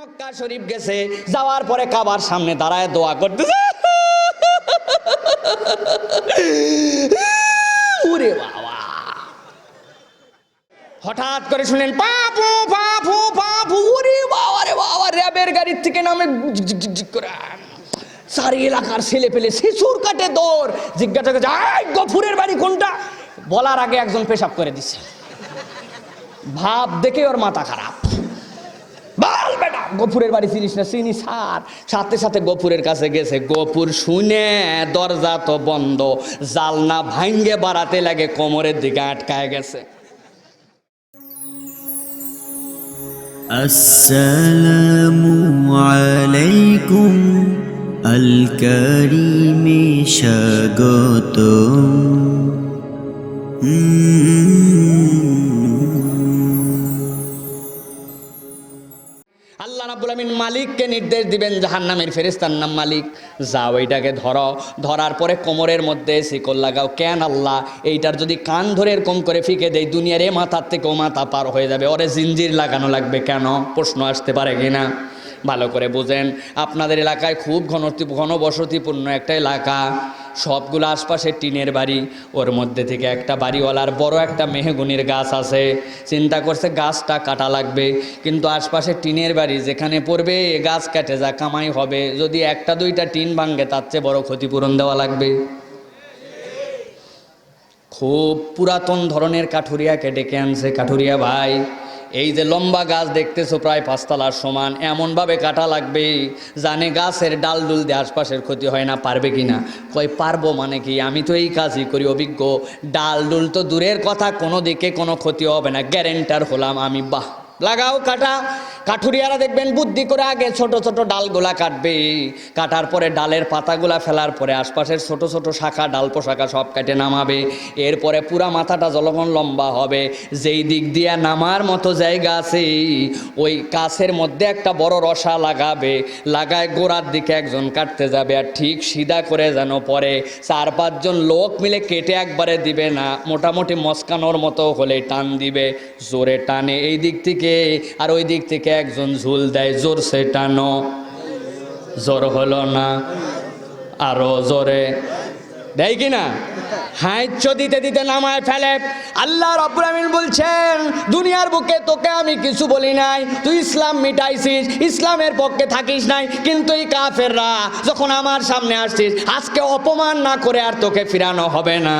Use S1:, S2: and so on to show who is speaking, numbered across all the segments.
S1: মক্কা শরীফ গেছে যাওয়ার পরে কাবার সামনে দাঁড়ায় দোয়া করতেছে। ওরে বাবা। হঠাৎ করে শুনলেন পাপু পাপু পাপু ওরে বাবা রে বাবা র্যাবের গাড়ির থেকে নামে সারি এলাকার ছেলে পেলে শিশুর কাটে দৌড়। জিজ্ঞাসা করছে "এই, গফুরের বাড়ি কোনটা? বলার আগে একজন পেশাব করে দিছে। ভাব দেখে ওর মাথা খারাপ। গফুরের বাড়ি চিনিস না? চিনি সার। সাথে সাথে গফুরের কাছে গেছে, গফুর, শুনে দরজা তো বন্ধ। জালনা ভাঙ্গে বাড়াতে লাগে, কোমরের দিকে আটকায় গেছে।
S2: আসসালামু আলাইকুম,
S1: আল করিমে স্বাগতম। মালিককে নির্দেশ দিবেন জাহান নামের ফেরিস্তার নাম মালিক। যাও এইটাকে ধরো। ধরার পরে কোমরের মধ্যে শিকল লাগাও। কেন আল্লাহ? এইটার যদি কান ধরে এরকম করে ফিকে দেয়, দুনিয়ার এ মাথার থেকে ও মাথা পার হয়ে যাবে। ওরে জিঞ্জির লাগানো লাগবে কেন? প্রশ্ন আসতে পারে কিনা ভালো করে বোঝেন। আপনাদের এলাকায় খুব ঘন ঘনবসতিপূর্ণ একটা এলাকা। সবগুলো আশপাশে টিনের বাড়ি, ওর মধ্যে থেকে একটা বাড়িওয়ালার বড় একটা মেহগুনির গাছ আছে। চিন্তা করছে গাছটা কাটা লাগবে, কিন্তু আশপাশে টিনের বাড়ি যেখানে পড়বে, এ গাছ কাটে যা, কামাই হবে। যদি একটা দুইটা টিন ভাঙ্গে তার চেয়ে বড় ক্ষতিপূরণ দেওয়া লাগবে। খুব পুরাতন ধরনের কাঠুরিয়াকে ডেকে আনছে কাঠুরিয়া ভাই। এই যে লম্বা গাছ দেখতেছো প্রায় পাঁচতলার সমান, এমনভাবে কাটা লাগবে জানে গাছের ডাল ডুল দিয়ে আশপাশের ক্ষতি হয় না, পারবে কি না? কই পারব মানে কি? আমি তো এই কাজই করি, অভিজ্ঞ। ডাল ডুল তো দূরের কথা, কোনো দিকে কোনো ক্ষতি হবে না গ্যারেন্টার হলাম আমি, বাহ। লাগাও কাটা কাঠুরিয়ারা দেখবেন বুদ্ধি করে আগে ছোট ছোট ডালগুলা কাটবে। কাটার পরে ডালের পাতাগুলা ফেলার পরে আশপাশের ছোট ছোট শাখা, ডাল পোশাখা সব কেটে নামাবে। এরপরে পুরা মাথাটা জলগণ লম্বা হবে। যেই দিক দিয়ে নামার মতো জায়গা আছে, ওই কাছের মধ্যে একটা বড় রসা লাগাবে। লাগায় গোড়ার দিকে একজন কাটতে যাবে আর ঠিক সিধা করে যেন পরে চার পাঁচজন লোক মিলে কেটে একবারে দিবে না। মোটামুটি মস্কানোর মতো হলে টান দিবে, জোরে টানে। এই দিক থেকে আর ওই দিক থেকে একজন ঝুল দেয় জোরসে টানো। জোর হলো না আরও জোরে। দেয় কি না? দিতে দিতে ফেলে। বলছেন, দুনিয়ার বুকে তোকে আমি কিছু বলি নাই। তুই ইসলাম মিটাইছিস, ইসলামের পক্ষে থাকিস নাই। কিন্তু যখন আমার সামনে আসছিস, আজকে অপমান না করে আর তোকে ফিরানো হবে না।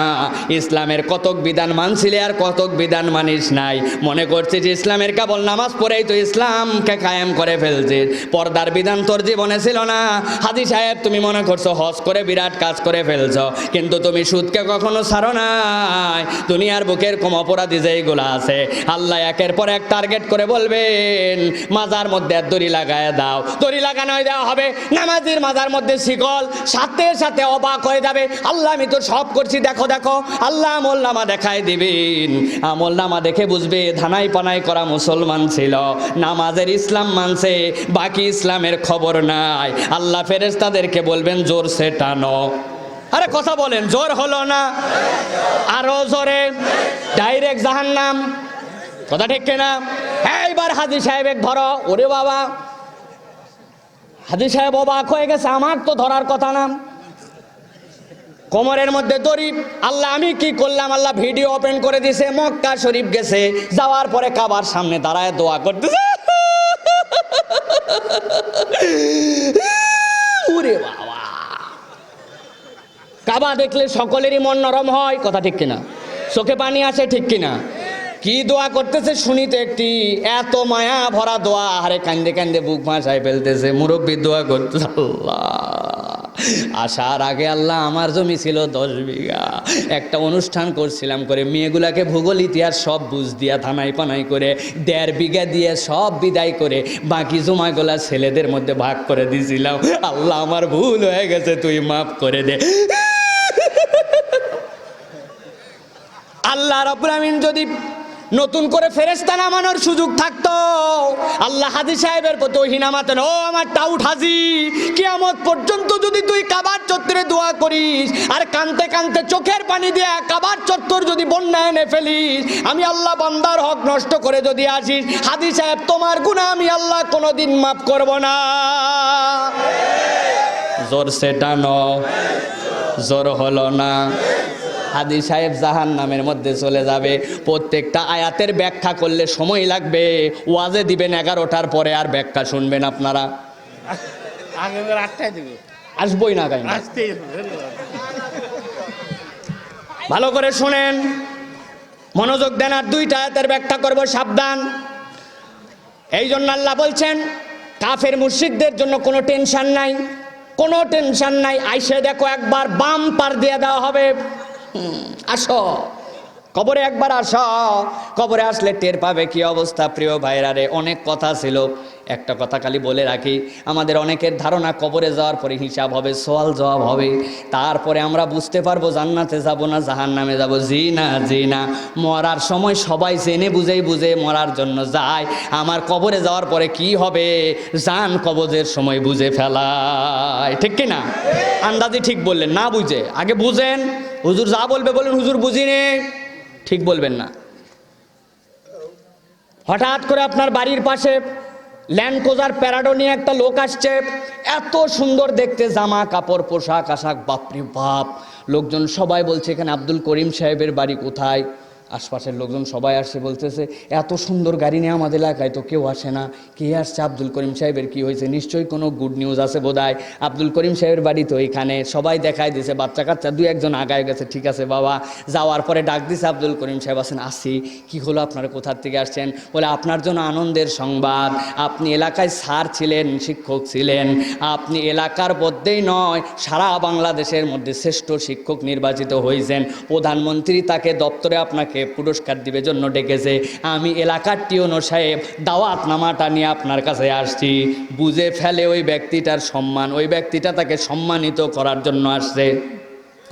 S1: ইসলামের কতক বিধান মানছিলে আর কতক বিধান মানিস নাই। মনে করছিস ইসলামের কেবল নামাজ পড়েই তো ইসলামকে কায়েম করে ফেলছিস। পর্দার বিধান তোর জীবনে ছিল না। হাজি সাহেব, তুমি মনে করছ হজ করে বিরাট কাজ করে ফেলছ। কিন্তু তুমি সুদকে কখনো ছাড়ো নাই। দুনিয়ার বুকের কম অপরাধী যেইগুলো আছে, আল্লাহ একের পর এক টার্গেট করে বলবেন, মাজার মধ্যে দড়ি লাগায় দাও। দড়ি লাগানো দেওয়া হবে, নামাজির মাজার মধ্যে শিকল, সাথে সাথে অবাক হয়ে যাবে। আল্লাহ, আমি তো সব করছি, দেখো দেখো। আল্লাহ আমল নামা দেখায় দিবেন। আমল নামা দেখে বুঝবে, ধানাই পানাই করা মুসলমান ছিল। নামাজের ইসলাম মানছে, বাকি ইসলামের খবর নাই। আল্লাহ ফেরেস্তাদেরকে বলবেন, জোরসে টানো। আরে কথা বলেন, জোর হলো না? আরও জোরে ডাইরেক্ট জাহান্নাম। কথা ঠিক কিনা? এইবার হাজি সাহেব এক ধরো ওরে বাবা। হাজি সাহেব অবাক হয়ে গেছে, আমার তো ধরার কথা না। কোমরের মধ্যে দড়ি। আল্লাহ, আমি কি করলাম? আল্লাহ ভিডিও ওপেন করে দিছে, মক্কা শরীফ গেছে। যাওয়ার পরে কাবার সামনে দাঁড়ায় দোয়া করতেছে। ওরে বাবা। কাবা দেখলে সকলেরই মন নরম হয়, কথা ঠিক কিনা? চোখে পানি আসে ঠিক কিনা? কি দোয়া করতেছে শুনিতে একটি, এত মায়া ভরা দোয়া আরে কান্দে কান্দে বুক ভাসায় ফেলতেছে, মুরব্বী দোয়া করতেছে আল্লাহ। আসার আগে আল্লাহ আমার জমি ছিল দশ বিঘা। একটা অনুষ্ঠান করছিলাম করে, মেয়েগুলাকে ভূগোল, ইতিহাস সব বুঝ দিয়া থানাই পানাই করে, দেড় বিঘা দিয়ে সব বিদায় করে, বাকি জমাগুলা ছেলেদের মধ্যে ভাগ করে দিয়েছিলাম আল্লাহ, আমার ভুল হয়ে গেছে, তুই মাফ করে দে। আল্লাহ রব্বুল যদি নতুন করে ফেরেস্তা নামানোর সুযোগ থাকতো, আল্লাহ হাজি সাহেবের প্রতি ওহি নামাতেন ও আমার টাউট হাজি, কিয়ামত পর্যন্ত যদি তুই কাবার চত্বরে দোয়া করিস আর কানতে কানতে চোখের পানি দিয়ে কাবার চত্বর যদি বন্যা এনে ফেলিস, আমি আল্লাহ বান্দার হক নষ্ট করে যদি আসিস, হাজি সাহেব, তোমার গুণা আমি আল্লাহ কোনোদিন মাফ করব না। জোর সেটানো, জোর হলো না। হাদি সাহেব জাহান নামের মধ্যে চলে যাবে। প্রত্যেকটা আয়াতের ব্যাখ্যা করলে সময় লাগবে। ওয়াজে দিবেন এগারোটার পরে আর ব্যাখ্যা শুনবেন আপনারা। আসবই না
S3: আসতেই
S1: ভালো করে শুনেন। মনোযোগ দেন আর দুইটা আয়াতের ব্যাখ্যা করব সাবধান। এই জন্য আল্লাহ বলছেন কাফের মুর্শিকদের জন্য কোনো টেনশন নাই। কোনো টেনশন নাই। আইসে দেখো একবার বাম পার দিয়ে দেওয়া হবে। আসো কবরে একবার আসো। কবরে আসলে টের পাবে কি অবস্থা, প্রিয় ভাইরা রে। অনেক কথা ছিল। একটা কথা খালি বলে রাখি, আমাদের অনেকের ধারণা কবরে যাওয়ার পরে হিসাব হবে সোয়াল জবাব হবে। তারপরে আমরা বুঝতে পারব জান্নাতে যাব না জাহান নামে যাব। জি না জি না মরার সময় সবাই জেনে বুঝেই বুঝে মরার জন্য যায়। আমার কবরে যাওয়ার পরে কি হবে? জান কবজের সময় বুঝে ফেলায়। ঠিক কি না আন্দাজি ঠিক বললেন, না বুঝে। আগে বুঝেন। হুজুর যা বলবে বলেন, হুজুর বুঝিনি। ঠিক বলবেন না। হঠাৎ করে আপনার বাড়ির পাশে ল্যান্ড কোজার প্যারাডো নিয়ে একটা লোক আসছে। এত সুন্দর দেখতে জামা, কাপড়, পোশাক, আশাক, বাপরে বাপ। লোকজন সবাই বলছে, এখানে আব্দুল করিম সাহেবের বাড়ি কোথায়? আশপাশের লোকজন সবাই আসছে বলতেছে, এত সুন্দর গাড়ি নিয়ে আমাদের এলাকায় তো কেউ আসে না। কে আসছে? আব্দুল করিম সাহেবের কি হয়েছে? নিশ্চয়ই কোনো গুড নিউজ আছে বোধহয়। আব্দুল করিম সাহেবের বাড়ি তো এখানে। সবাই দেখায় দিছে, বাচ্চা কাচ্চা দু একজন আগায় গেছে, ঠিক আছে বাবা। যাওয়ার পরে ডাক দিছে আব্দুল করিম সাহেব আছেন আসি। কি হলো? আপনারা কোথার থেকে আসছেন? বলে, আপনার জন্য আনন্দের সংবাদ। আপনি এলাকায় স্যার ছিলেন, শিক্ষক ছিলেন। আপনি এলাকার মধ্যেই নয়, সারা বাংলাদেশের মধ্যে শ্রেষ্ঠ শিক্ষক নির্বাচিত হয়েছেন প্রধানমন্ত্রী তাকে দপ্তরে আপনাকে পুরস্কার দিবে জন্য ডেকেছে। আমি এলাকার টিওনো সাহেব দাওয়াত নামাটা নিয়ে আপনার কাছে আসছি। বুঝে ফেলে ওই ব্যক্তিটার সম্মান ওই ব্যক্তিটা তাকে সম্মানিত করার জন্য আসছে।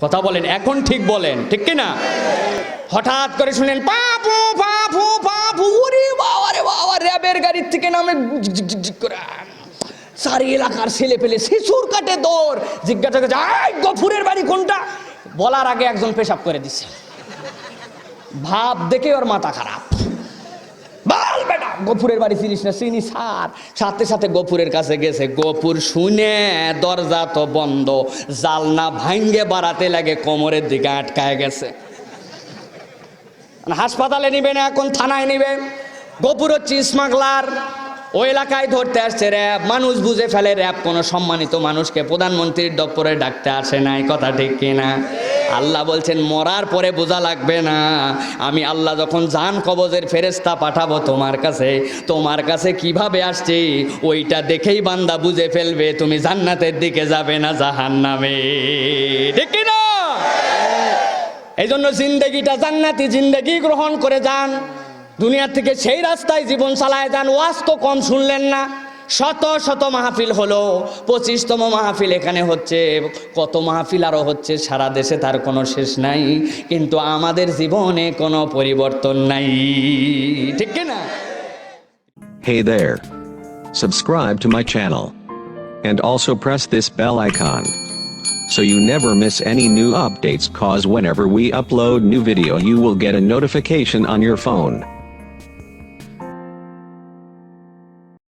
S1: কথা বলেন এখন ঠিক বলেন ঠিক কি না হঠাৎ করে শুনলেন পাপু পাপু পাপু ওরে বাবা রে বাবা র্যাবের গাড়ির থেকে নামে সারি এলাকার ছেলে পেলে শিশুর কাটে দৌড়। জিজ্ঞাসা করছে "এই, গফুরের বাড়ি কোনটা? বলার আগে একজন পেশাব করে দিছে। ভাব দেখে ওর মাথা খারাপ। বল বেটা, গফুরের বাড়ি চিনিস না? চিনি সার। সাথে সাথে গফুরের কাছে গেছে, গফুর, শুনে দরজা তো বন্ধ। জালনা ভাঙ্গে বাড়াতে লাগে, কোমরের দিকে আটকায় গেছে। হাসপাতালে নিবে না, এখন থানায় নিবে। গপুর হচ্ছে স্মাগলার। ওই এলাকায় ধরতে আসছে র্যাব। মানুষ বুঝে ফেলে, র্যাব কোনো সম্মানিত মানুষকে প্রধানমন্ত্রীর দপ্তরে ডাকতে আসে নাই কথা ঠিক কিনা? আল্লাহ বলছেন, মরার পরে বোঝা লাগবে না। আমি আল্লাহ যখন জান কবজের ফেরেস্তা পাঠাবো তোমার কাছে তোমার কাছে কীভাবে আসছি? ওইটা দেখেই বান্দা বুঝে ফেলবে, তুমি জান্নাতের দিকে যাবে না জাহান্নামে। ঠিক কিনা? এই জন্য জিন্দেগিটা জান্নাতি জিন্দেগি গ্রহণ করে যান। দুনিয়া থেকে সেই রাস্তায় জীবন চালায় যান। ওয়াজ তো কম শুনলেন না। শত শত মাহফিল হলো পঁচিশতম মাহফিল এখানে হচ্ছে কত মাহফিল আরও হচ্ছে সারা দেশে তার কোনো শেষ নাই কিন্তু আমাদের জীবনে কোনো পরিবর্তন নাই ঠিক না
S4: Hey there. Subscribe to my channel. And also press this bell icon. So you never miss any new updates cause whenever we upload new video you will get a notification on your phone.